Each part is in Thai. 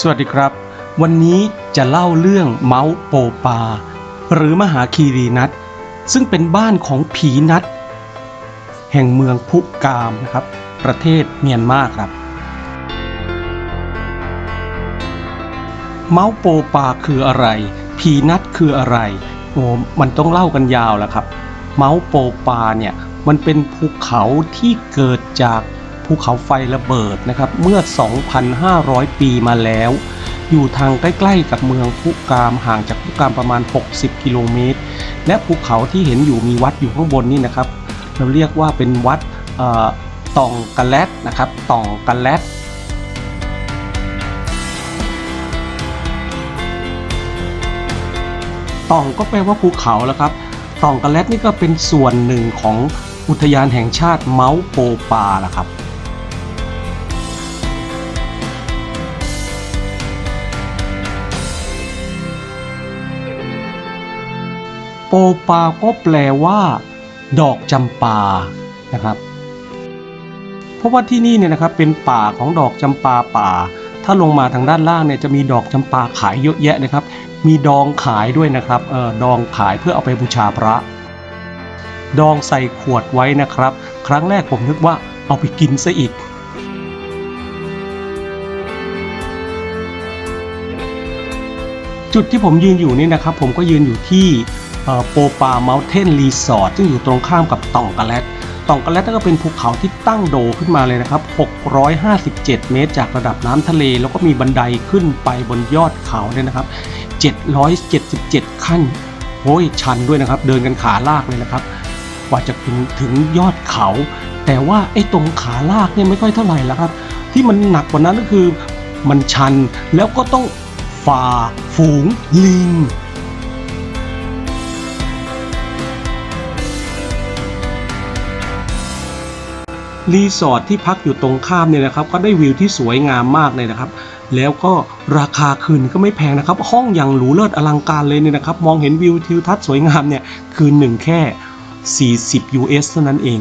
สวัสดีครับ วันนี้จะเล่าเรื่องเมาส์โปปา หรือมหาคีรีนัทซึ่งเป็นบ้านของผีนัทแห่งเมืองพุกามนะครับ ประเทศเมียนมาครับ เมาส์โปปาคืออะไร ผีนัทคืออะไรโอ้มันต้องเล่ากันยาวแล้วครับ เมาส์โปปาเนี่ยมันเป็นภูเขาที่เกิดจาก ภูเขาไฟระเบิดนะครับเมื่อ 2,500 ปีมาแล้ว อยู่ทางใกล้ๆกับเมืองพุกามห่างจากพุกามประมาณ 60 กิโลเมตร และภูเขาที่เห็นอยู่มีวัดอยู่ข้างบนนี่นะครับ เราเรียกว่าเป็นวัดเอ่อตองกะแลดนะครับตองกะแลดต่องก็แปลว่าภูเขาแล้วครับต่องกะแลดนี่ก็เป็นส่วนหนึ่งของอุทยานแห่งชาติเมาส์โปปาล่ะครับ ปปาก็แปลว่า ดอกจำปานะครับ เพราะว่าที่นี่เนี่ยนะครับเป็นป่าของดอกจำปาป่า ถ้าลงมาทางด้านล่างเนี่ยจะมีดอกจำปาขายเยอะแยะนะครับ มีดองขายด้วยนะครับเออดองขายเพื่อเอาไปบูชาพระ ดองใส่ขวดไว้นะครับ ครั้งแรกผมนึกว่าเอาไปกินซะอีกจุดที่ผมยืนอยู่นี่นะครับ ผมก็ยืนอยู่ที่ โปปาเมลเทนรีสอร์ทซึ่งอยู่ตรงข้ามกับตองกะแลตตองกะแลตก็เป็นภูเขาที่ตั้งโดขึ้นมาเลยนะครับ 657 เมตรจากระดับน้ำทะเล แล้วก็มีบันไดขึ้นไปบนยอดเขาเนี่ยนะครับ 777 ขั้นโอ้ยชันด้วยนะครับ เดินกันขาลากเลยนะครับกว่าจะถึงถึงยอดเขา แต่ว่าไอ้ตรงขาลากเนี่ยไม่ค่อยเท่าไหร่แล้วครับ ที่มันหนักกว่านั้นก็คือมันชันแล้วก็ต้องฝ่าฝูงลิง รีสอร์ทที่พักอยู่ตรงข้ามเนี่ยนะครับ ก็ได้วิวที่สวยงามมากเลยนะครับ แล้วก็ราคาคืนก็ไม่แพงนะครับ ห้องอย่างหรูเลิศอลังการเลยเนี่ยนะครับ มองเห็นวิวทิวทัศน์สวยงามเนี่ยคืนหนึ่งแค่ 40 US เท่านั้นเอง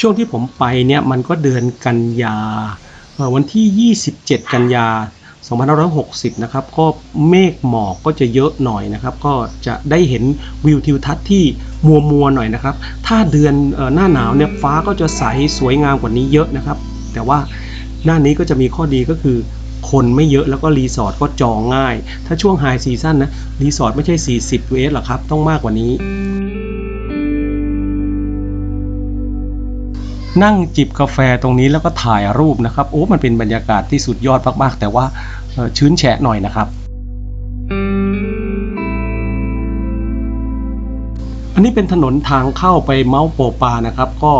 ช่วงที่ผมไปเนี่ยมันก็เดือนกันยาวันที่ 27 กันยา 2560 นะครับ ก็เมฆหมอกก็จะเยอะหน่อยนะครับ ก็จะได้เห็นวิวทิวทัศน์ที่มัวมัวหน่อยนะครับ ถ้าเดือนหน้าหนาวเนี่ยฟ้าก็จะใสสวยงามกว่านี้เยอะนะครับ แต่ว่าหน้านี้ก็จะมีข้อดีก็คือคนไม่เยอะแล้วก็รีสอร์ทก็จองง่าย ถ้าช่วงไฮซีซั่นนะรีสอร์ทไม่ใช่ 40 US หรอกครับ ต้องมากกว่านี้ นั่งจิบกาแฟตรงนี้แล้วก็ถ่ายรูปนะครับ โอ้ มันเป็นบรรยากาศที่สุดยอดมาก ๆ แต่ว่า ชื้นแฉะหน่อยนะครับ อันนี้เป็นถนนทางเข้าไปเมาส์โปปานะครับ ก็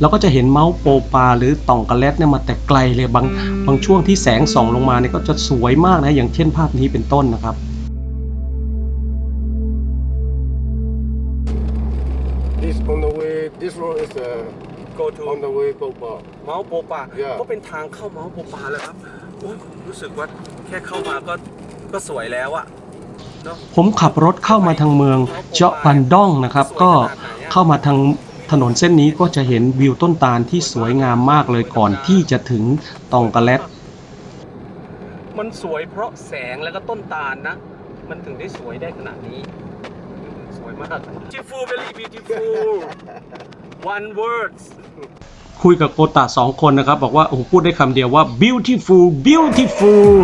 เราก็จะเห็นเมาส์โปปา หรือต่องกระแลดเนี่ยมาแต่ไกลเลยบางบางช่วงที่แสงส่องลงมาเนี่ยก็จะสวยมากนะอย่างเช่นภาพนี้เป็นต้นนะครับ This on the way. This road is uh, go to on the way Popa. เมาส์โปปา Yeah. ก็เป็นทางเข้าเมาส์โปปาแล้วครับโอ้ยรู้สึกว่าแค่เข้ามาก็ก็สวยแล้วอะผมขับรถเข้ามาทางเมืองเจาะปันด้องนะครับ ก็เข้ามาทางถนนเส้นนี้ก็จะเห็นวิวต้นตาลที่สวยงามมากเลยก่อนที่จะถึงตองกะแลตมันสวยเพราะแสงแล้วก็ต้นตาลนะ มันถึงได้สวยได้ขนาดนี้ สวยมาก beautiful very beautiful one words คุยกับโกตาสองคนนะครับ บอกว่าโอ้โหพูดได้คำเดียวว่า beautiful beautiful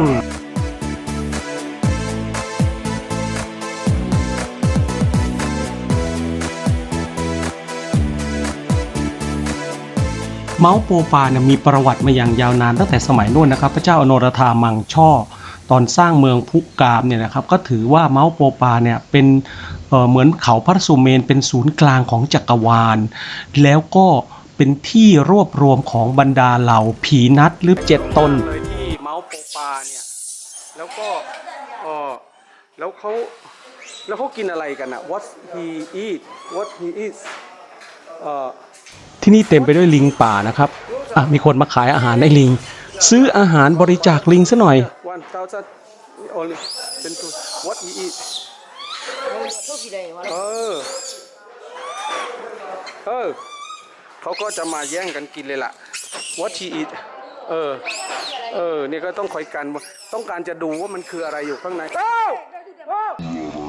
เมาส์โปปาเนี่ยมีประวัติมาอย่างยาวนานตั้งแต่สมัยโน้นนะครับ พระเจ้าอโนรธามังช่อ ตอนสร้างเมืองพุกามเนี่ยนะครับ ก็ถือว่าเมาส์โปปาเนี่ยเป็น เอ่อเหมือนเขาพระสุเมนเป็นศูนย์กลางของจักรวาล แล้วก็เป็นที่รวบรวมของบรรดาเหล่าผีนัดหรือเจ็ดตนเลยที่เมาส์โปปาเนี่ยแล้วก็เออแล้วเขาแล้วเขากินอะไรกันอะ what he eat what he eats เอ่อที่นี่เต็มไปด้วยลิงป่านะครับอะมีคนมาขายอาหารให้ลิง ซื้ออาหารบริจาคลิงซะหน่อย เออ เออ เขาก็จะมาแย่งกันกินเลยล่ะ what he eat เออ เออเนี่ยก็ต้องคอยกันว่าต้องการจะดูว่ามันคืออะไรอยู่ข้างใน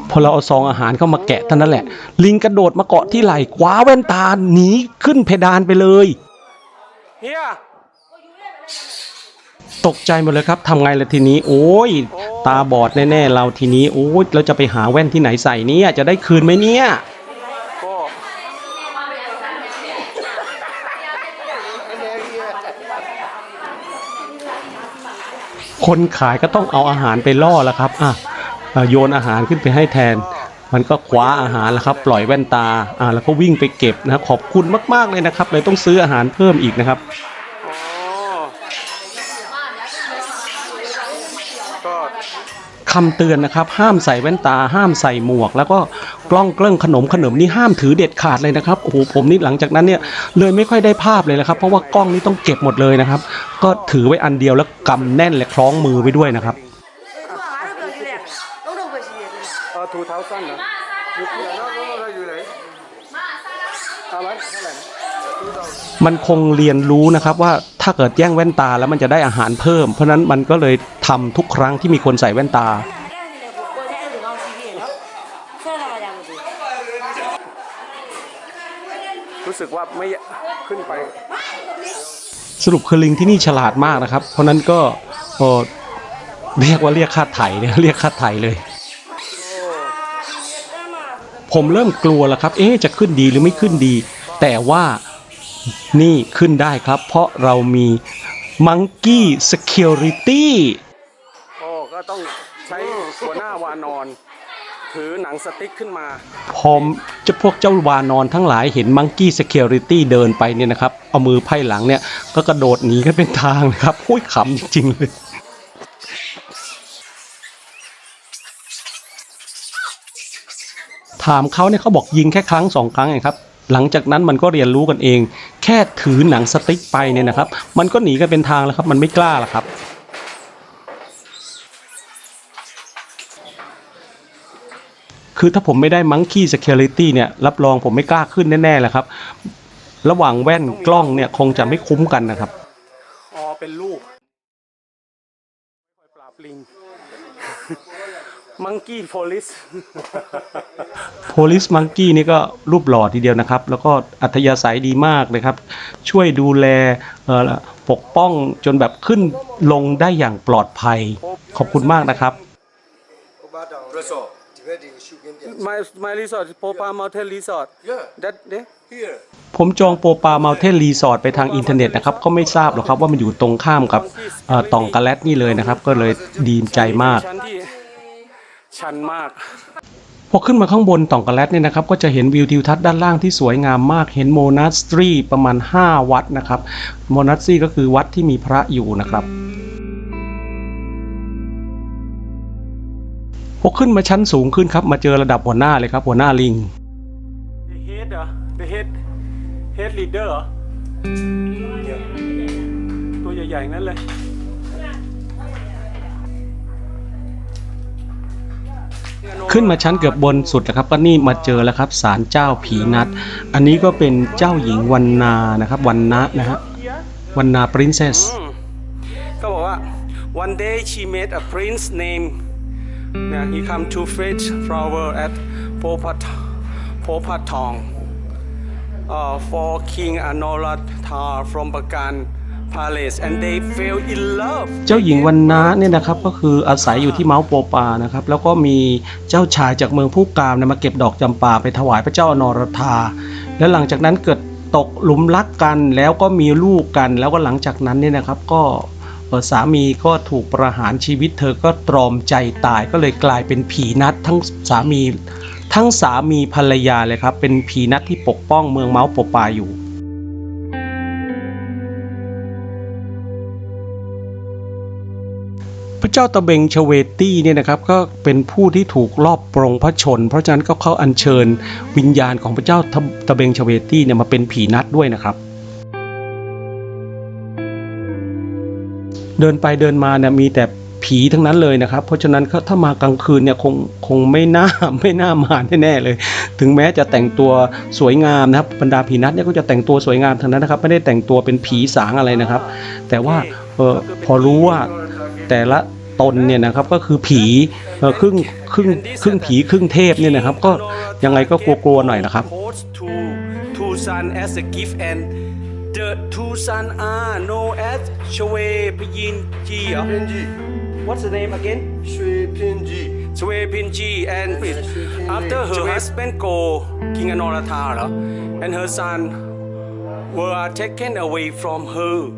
พอเราเอาซองอาหารเข้ามาแกะเท่านั้นแหละ ลิงกระโดดมาเกาะที่ไหล่คว้าแว่นตาหนีขึ้นเพดานไปเลยเฮียตกใจหมดเลยครับทำไงล่ะทีนี้ โอ้ย ตาบอดแน่ๆเราทีนี้โอ้ยเราจะไปหาแว่นที่ไหนใส่เนี่ยจะได้คืนไหมเนี่ยก็คนขายก็ต้องเอาอาหารไปล่อแล้วครับอะโยนอาหารขึ้นไปให้แทน มันก็คว้าอาหารแล้วครับ ปล่อยแว่นตาอ่าแล้วก็วิ่งไปเก็บนะขอบคุณมากๆเลยนะครับเลยต้องซื้ออาหารเพิ่มอีกนะครับก็ คำเตือนนะครับ ห้ามใส่แว่นตา ห้ามใส่หมวก แล้วก็กล้องเครื่องขนมขนมนี่ห้ามถือเด็ดขาดเลยนะครับโอ้โหผมนี่หลังจากนั้นเนี่ยเลยไม่ค่อยได้ภาพเลยนะครับ เพราะว่ากล้องนี่ต้องเก็บหมดเลยนะครับ ก็ถือไว้อันเดียวแล้วกำแน่นและคล้องมือไว้ด้วยนะครับถูเท้าสั้นเหนอ มันคงเรียนรู้นะครับว่าถ้าเกิดแย่งแว่นตาแล้วมันจะได้อาหารเพิ่ม เพราะนั้นมันก็เลยทำทุกครั้งที่มีคนใส่แว่นตา รู้สึกว่าไม่ขึ้นไป สรุปคือลิงที่นี่ฉลาดมากนะครับ เพราะนั้นก็เรียกว่าเรียกค่าไถ่ยเรียกค่าไถ่เลย ผมเริ่มกลัวแล้วครับ เอ๊จะขึ้นดีหรือไม่ขึ้นดี แต่ว่า นี่ขึ้นได้ครับ เพราะเรามี Monkey Security โอ้ก็ต้องใช้หัวหน้าวานอน ถือหนังสติ๊กขึ้นมา พอจะพวกเจ้าวานอนทั้งหลายเห็น Monkey Security เดินไปเนี่ยนะครับ เอามือไพ่หลังเนี่ย ก็กระโดดหนีกันเป็นทางนะครับโอ้ยขำจริง ๆ เลยถามเขาเนี่ยเขาบอกยิงแค่ครั้งสองครั้งเองครับ หลังจากนั้นมันก็เรียนรู้กันเอง แค่ถือหนังสติ๊กไปเนี่ยนะครับ มันก็หนีกันเป็นทางแล้วครับ มันไม่กล้าหรอกครับคือถ้าผมไม่ได้ Monkey Security เนี่ยรับรองผมไม่กล้าขึ้นแน่ๆแหละครับ ระหว่างแว่นกล้องเนี่ยคงจะไม่คุ้มกันนะครับ อ๋อเป็นลูกปราบลิง มังกี้โพลิสโพลิสมังกี้นี่ก็รูปหล่อทีเดียวนะครับ แล้วก็อัธยาศัยดีมากเลยครับ ช่วยดูแลปกป้องจนแบบขึ้นลงได้อย่างปลอดภัย ขอบคุณมากนะครับ My my resort is Popa Mountain Resort. ผมจองโปปาเมลเทนรีสอร์ทไปทางอินเทอร์เน็ตนะครับก็ไม่ทราบหรอกครับว่ามันอยู่ตรงข้ามกับตองกาเลตนี่เลยนะครับ ก็เลยดีใจมาก ชันที่ชันมาก พอขึ้นมาข้างบนตองกะแลตเนี่ยนะครับก็จะเห็นวิวทิวทัศน์ด้านล่างที่สวยงามมาก เห็นโมนาสตรีประมาณ 5 วัดนะครับโมนาสตรีก็คือวัดที่มีพระอยู่นะครับพอขึ้นมาชั้นสูงขึ้นครับ มาเจอระดับหัวหน้าเลยครับ หัวหน้าลิง The head เหรอ The head head leader เหรอตัวใหญ่ๆนั่นเลย ขึ้นมาชั้นเกือบบนสุดนะครับก็นี่มาเจอแล้วครับศาลเจ้าผีนัด อันนี้ก็เป็นเจ้าหญิงวันนานะครับวันนะนะฮะวันนา princess ก็บอกว่า one day she met a prince named he come to fetch flower at Popat Popatong uh, for King Anolatar from Bagan Palace and they fell in love เจ้าหญิงวันนะเนี่ยนะครับก็คืออาศัยอยู่ที่เมาส์โปปานะครับแล้วก็มีเจ้าชายจากเมืองผู้กามเนยมาเก็บดอกจำปาไปถวายพระเจ้าอนรธาแล้วหลังจากนั้นเกิดตกหลุมรักกันแล้วก็มีลูกกัน แล้วก็หลังจากนั้นเนี่ยนะครับก็สามีก็ถูกประหารชีวิตเธอก็ตรอมใจตายก็เลยกลายเป็นผีนัดทั้งสามีทั้งสามีภรรยาเลยครับเป็นผีนัดที่ปกป้องเมืองเมาส์โปปาอยู่ ระเจ้าตะเบงชเวตี้เนี่ยนะครับก็เป็นผู้ที่ถูกลอบปรงพระชน เพราะฉะนั้นก็เขาอัญเชิญวิญญาณของพระเจ้าตะเบงชเวตี้เนี่ยมาเป็นผีนัดด้วยนะครับ เดินไปเดินมาเนี่ยมีแต่ผีทั้งนั้นเลยนะครับ เพราะฉะนั้นถ้ามากลางคืนเนี่ยคงคงไม่น่าไม่น่ามาแน่ๆเลย ถึงแม้จะแต่งตัวสวยงามนะครับบรรดาผีนัดเนี่ยก็จะแต่งตัวสวยงามทั้งนั้นนะครับ ไม่ได้แต่งตัวเป็นผีสางอะไรนะครับ แต่ว่าออพอรู้ว่าแต่ละ ตนเนี่ยนะครับก็คือผีครึ่งครึ่งครึ่งผีครึ่งเทพเนี่ยนะครับ ก็ยังไงก็กลัวๆหน่อยนะครับ The two son are no as Shwe Pin Ji. What's the name again? Shwe Pin Ji. Shwe Pin Ji and after her husband go King Anuradha and her son were taken away from her,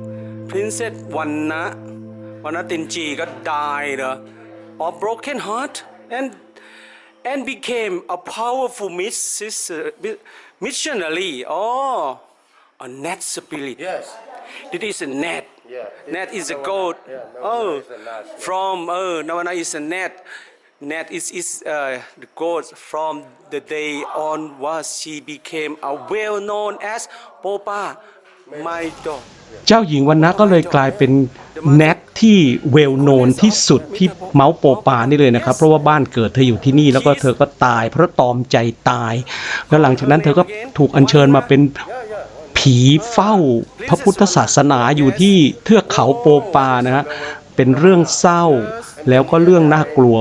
Princess Wanna. Wanna Tinji ก็ died เหรอ of broken heart and and became a powerful missis- missionary oh a net spirit Yes. This is a net. Yeah. Net is a goat. Yeah, Navana oh, is a net. from oh, Navana is a net. Net is is uh, the goat from the day on was she became a well known as Popa, my dog. เจ้าหญิงวันนะก็เลยกลายเป็นแนท ที่เวลโนนที่สุดที่เมาส์โปปานี่เลยนะครับ เพราะว่าบ้านเกิดเธออยู่ที่นี่แล้วก็เธอก็ตาย เพราะตอมใจตาย แล้วหลังจากนั้นเธอก็ถูกอัญเชิญมาเป็นผีเฝ้าพระพุทธศาสนาอยู่ที่เทือกเขาโปปานะฮะเป็นเรื่องเศร้าแล้วก็เรื่องน่ากลัว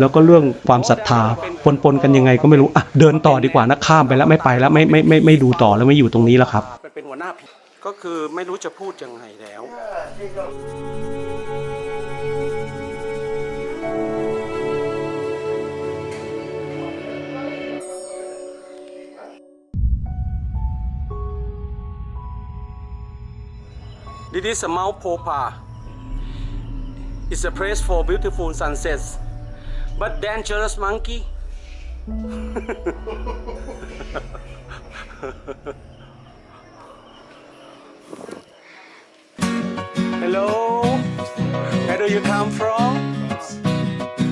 แล้วก็เรื่องความศรัทธาปนๆกันยังไงก็ไม่รู้อะเดินต่อดีกว่านะข้ามไปแล้วไม่ไปแล้วไม่ไม่ไม่ไม่ดูต่อแล้วไม่อยู่ตรงนี้แล้วครับเป็นหัวหน้าก็คือไม่รู้จะพูดยังไงแล้ว This is a Mount Popa. It's a place for beautiful sunsets, but dangerous monkey. Hello, where do you come from?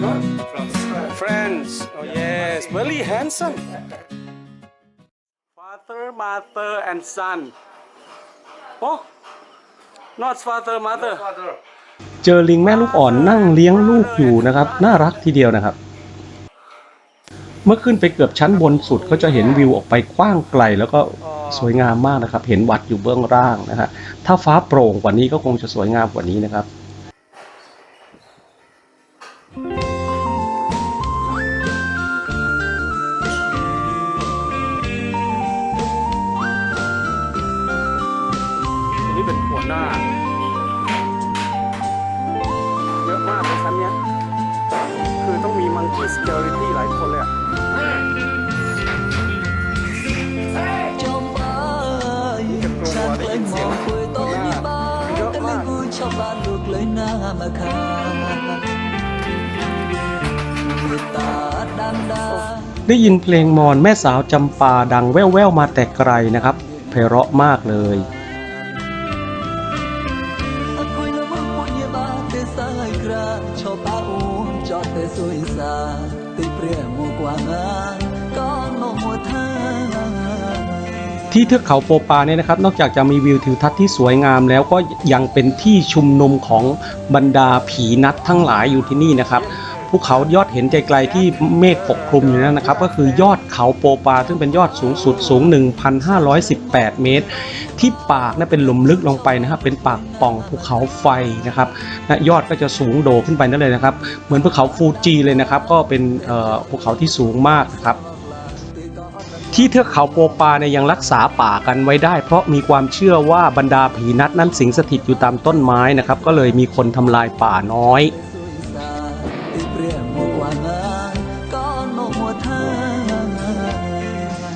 France. Friends Oh yes, very handsome. Father, mother, and son. Oh, not father, mother. Father. เจอลิงแม่ลูกอ่อนนั่งเลี้ยงลูกอยู่นะครับ น่ารักทีเดียวนะครับ เมื่อขึ้นไปเกือบชั้นบนสุดก็จะเห็นวิวออกไปกว้างไกล แล้วก็สวยงามมากนะครับ เห็นวัดอยู่เบื้องล่างนะฮะถ้าฟ้าโปร่งกว่านี้ก็คงจะสวยงามกว่านี้นะครับ ฉันเลยมองคุยต้นยบ้านแต่เลยกูชาวบ้านลูกเลยหน้ามาคาตาดังดาได้ยินเพลงมอนแม่สาวจำปาดังแว่วๆมาแต่ไกลนะครับ เพเราะมากเลย ที่เทือกเขาโปปาเนี่ยนะครับนอกจากจะมีวิวทิวทัศน์ที่สวยงาม แล้วก็ยังเป็นที่ชุมนุมของบรรดาผีนัดทั้งหลายอยู่ที่นี่นะครับภูเขายอดเห็นไกลๆที่เมฆปกคลุมอยู่นั่นนะครับ ก็คือยอดเขาโปปา ซึ่งเป็นยอดสูงสุดสูง 1,518 เมตร ที่ปากนะเป็นหลุมลึกลงไปนะครับ เป็นปากป่องภูเขาไฟนะครับนะยอดก็จะสูงโดขึ้นไปนั่นเลยนะครับ เหมือนภูเขาฟูจิเลยนะครับ ก็เป็นภูเขาที่สูงมากนะครับ ที่เทือกเขาโปปาเนี่ยยังรักษาป่ากันไว้ได้ เพราะมีความเชื่อว่าบรรดาผีนัดนั้นสิงสถิตอยู่ตามต้นไม้นะครับ ก็เลยมีคนทำลายป่าน้อย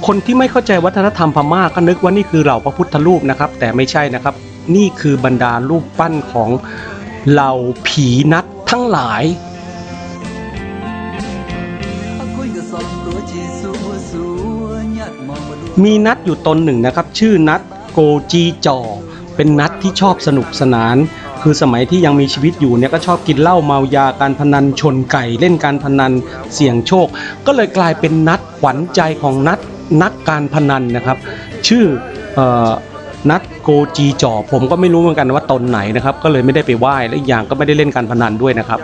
คนที่ไม่เข้าใจวัฒนธรรมพม่าก็นึกว่านี่คือเหล่าพระพุทธรูปนะครับ แต่ไม่ใช่นะครับ นี่คือบรรดารูปปั้นของเหล่าผีนัดทั้งหลาย มีนัดอยู่ตนหนึ่งนะครับ ชื่อนัดโกจีจอ เป็นนัดที่ชอบสนุกสนาน คือสมัยที่ยังมีชีวิตอยู่เนี่ยก็ชอบกินเหล้าเมายาการพนันชนไก่เล่นการพนันเสี่ยงโชค ก็เลยกลายเป็นนัดขวัญใจของนัดนักการพนันนะครับ ชื่ออนัดโกจีจอ ผมก็ไม่รู้เหมือนกันว่าตนไหนนะครับ ก็เลยไม่ได้ไปไหว้และอีกอย่างก็ไม่ได้เล่นการพนันด้วยนะครับ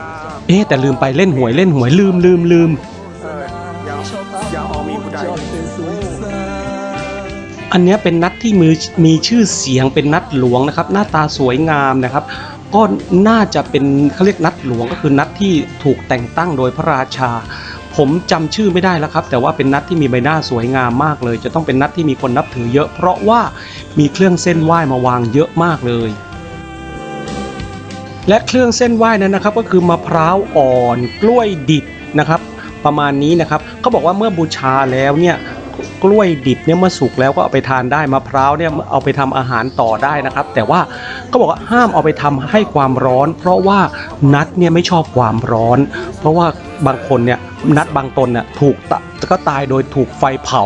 เอ๊แต่ลืมไปเล่นหวยเล่นหวยลืมลืมลืม อันนี้เป็นนัดที่มือมีชื่อเสียงเป็นนัดหลวงนะครับ หน้าตาสวยงามนะครับ ก็น่าจะเป็นเขาเรียกนัดหลวงก็คือนัดที่ถูกแต่งตั้งโดยพระราชา ผมจำชื่อไม่ได้แล้วครับ แต่ว่าเป็นนัดที่มีใบหน้าสวยงามมากเลย จะต้องเป็นนัดที่มีคนนับถือเยอะ เพราะว่ามีเครื่องเส้นไหว้มาวางเยอะมากเลยและเครื่องเส้นไหว้นั้นนะครับก็คือมะพร้าวอ่อนกล้วยดิบนะครับ ประมาณนี้นะครับเขาบอกว่าเมื่อบูชาแล้วเนี่ย กล้วยดิบเนี่ยเมื่อสุกแล้วก็เอาไปทานได้มะพร้าวเนี่ยเอาไปทำอาหารต่อได้นะครับ แต่ว่าก็บอกว่าห้ามเอาไปทำให้ความร้อน เพราะว่านัดเนี่ยไม่ชอบความร้อน เพราะว่าบางคนเนี่ยนัดบางตนเนี่ยถูกตะก็ตายโดยถูกไฟเผา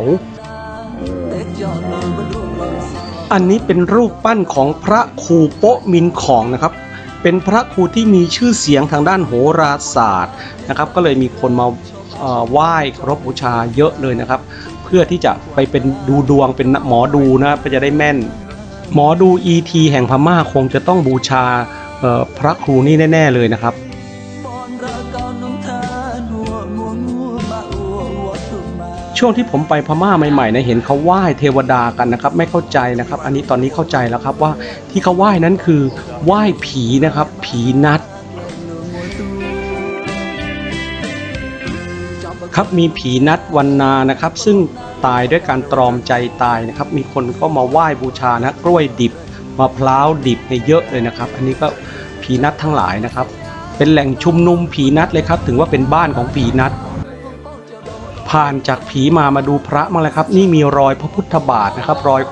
อันนี้เป็นรูปปั้นของพระครูโปะมินของนะครับเป็นพระครูที่มีชื่อเสียงทางด้านโหราศาสตร์นะครับ ก็เลยมีคนมาไหว้เคารพบูชาเยอะเลยนะครับ เพื่อที่จะไปเป็นดูดวงเป็นหมอดูนะครับก็จะได้แม่น หมอดู ET แห่งพม่าคงจะต้องบูชาพระครูนี่แน่ ๆ เลยนะครับช่วงที่ผมไปพม่าใหม่ๆนะเห็นเขาไหว้เทวดากันนะครับ ไม่เข้าใจนะครับ อันนี้ตอนนี้เข้าใจแล้วครับว่าที่เขาไหว้นั้นคือไหว้ผีนะครับ ผีนัด ครับมีผีนัดวันนานะครับ ซึ่งตายด้วยการตรอมใจตายนะครับ มีคนก็มาไหว้บูชานะกล้วยดิบมะพร้าวดิบเนี่ยเยอะเลยนะครับ อันนี้ก็ผีนัดทั้งหลายนะครับ เป็นแหล่งชุมนุมผีนัดเลยครับ ถึงว่าเป็นบ้านของผีนัด ผ่านจากผีมามาดูพระมาเลยครับ นี่มีรอยพระพุทธบาทนะครับ รอย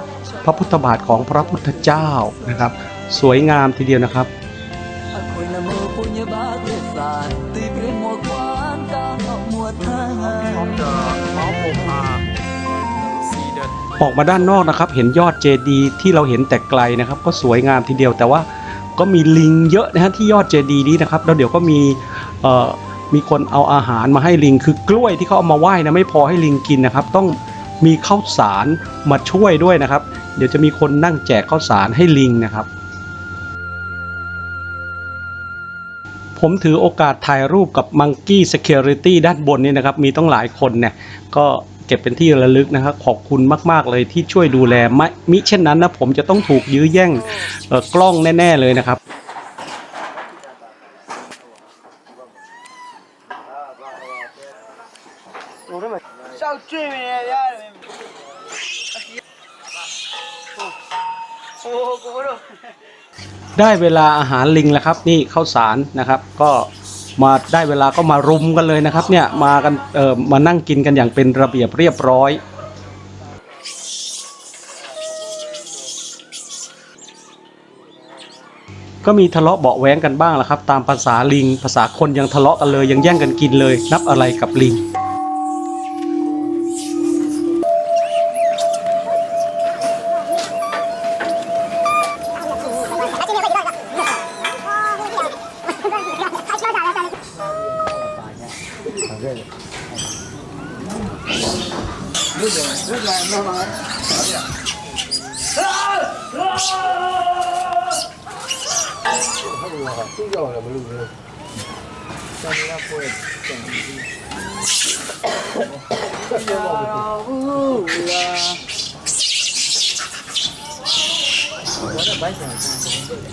พระพุทธบาทของพระพุทธเจ้านะครับ สวยงามทีเดียวนะครับ ออกมาด้านนอกนะครับ เห็นยอดเจดีย์ที่เราเห็นแต่ไกลนะครับ ก็สวยงามทีเดียวแต่ว่าก็มีลิงเยอะนะฮะที่ยอดเจดีย์นี้นะครับแล้วเดี๋ยวก็มีเอ่อมีคนเอาอาหารมาให้ลิง คือกล้วยที่เขาเอามาไหว้นะไม่พอให้ลิงกินนะครับ ต้องมีข้าวสารมาช่วยด้วยนะครับ เดี๋ยวจะมีคนนั่งแจกข้าวสารให้ลิงนะครับ ผมถือโอกาสถ่ายรูปกับ Monkey Security ด้านบนนี้นะครับ มีต้องหลายคนเนี่ย ก็เก็บเป็นที่ระลึกนะครับ ขอบคุณมาก ๆ เลยที่ช่วยดูแลไม่มิเช่นนั้นนะ ผมจะต้องถูกยื้อแย่งกล้องแน่ ๆ เลยนะครับโอ้โห ได้เวลาอาหารลิงแล้วครับ นี่ข้าวสารนะครับ ก็มาได้เวลาก็มารุมกันเลยนะครับเนี่ยมากันเออมานั่งกินกันอย่างเป็นระเบียบเรียบร้อย ก็มีทะเลาะเบาะแว้งกันบ้างแหละครับ ตามภาษาลิง ภาษาคนยังทะเลาะกันเลยยังแย่งกันกินเลย นับอะไรกับลิง ตัวครับที่ไม่รู้เลยตอนนี้เราป่วสองที่ยอดอูล่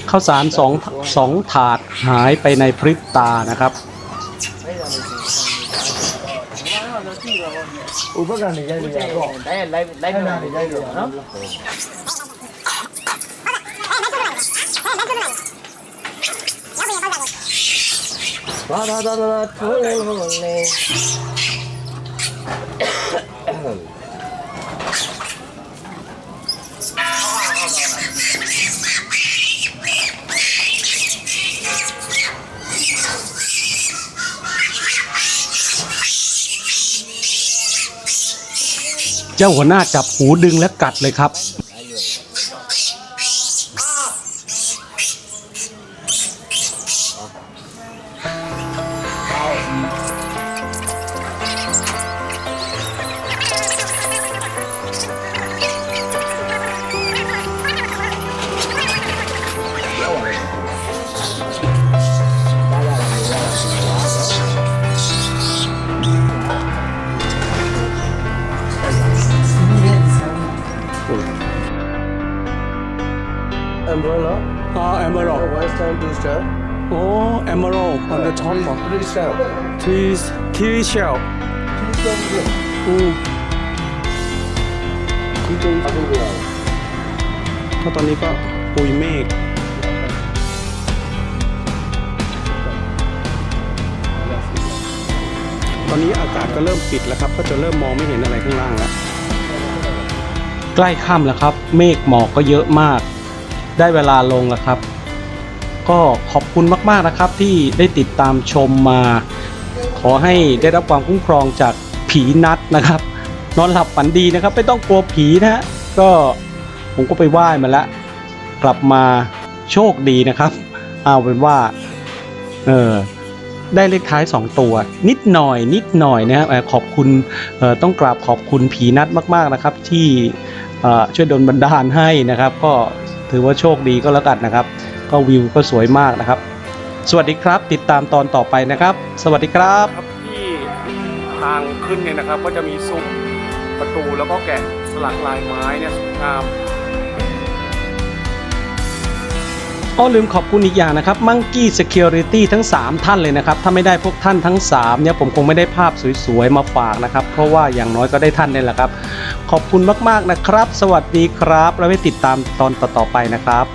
ข้าวสารสองสองถาดหายไปในพริบตานะครับอุปกรณ์ใหญ่เลยได้ไล่ไล่มาใหญ่เลยเนาะ Da da da da da. เจ้าหัวหน้าจับหูดึงและกัดเลยครับ stone, two stone. โอ้ emerald on the top Three, of three stone. three three shell Three stone here. อืม Two stone below. เพราะตอนนี้ก็ปุยเมฆ ตอนนี้อากาศก็เริ่มปิดแล้วครับ ก็จะเริ่มมองไม่เห็นอะไรข้างล่างแล้ว ใกล้ค่ำแล้วครับ เมฆหมอกก็เยอะมาก ได้เวลาลงแล้วครับ ก็ขอบคุณมากๆนะครับที่ได้ติดตามชมมา ขอให้ได้รับความคุ้มครองจากผีนัดนะครับ นอนหลับฝันดีนะครับ ไม่ต้องกลัวผีนะฮะก็ผมก็ไปไหว้มาแล้วกลับมาโชคดีนะครับเอาเป็นว่าเออได้เลขท้าย 2 ตัว นิดหน่อย นิดหน่อยนะครับขอบคุณออต้องกราบขอบคุณผีนัดมาก ๆนะครับ ที่ออช่วยดลบันดาลให้นะครับ ก็ถือว่าโชคดีก็แล้วกันนะครับ ก็วิวก็สวยมากนะครับ สวัสดีครับ ติดตามตอนต่อไปนะครับ สวัสดีครับ ครับที่ทางขึ้นเนี่ยนะครับ ก็จะมีซุ้มประตูแล้วก็แกะสลักลายไม้เนี่ยสวยงามอ้อลืมขอบคุณอีกอย่างนะครับ Monkey Security ทั้ง 3 ท่านเลยนะครับ ถ้าไม่ได้พวกท่านทั้ง 3 เนี่ยผมคงไม่ได้ภาพสวยๆ มาฝากนะครับ เพราะว่าอย่างน้อยก็ได้ท่านนี่แหละครับ ขอบคุณมากๆนะครับ สวัสดีครับ แล้วไว้ติดตามตอนต่อๆไปนะครับ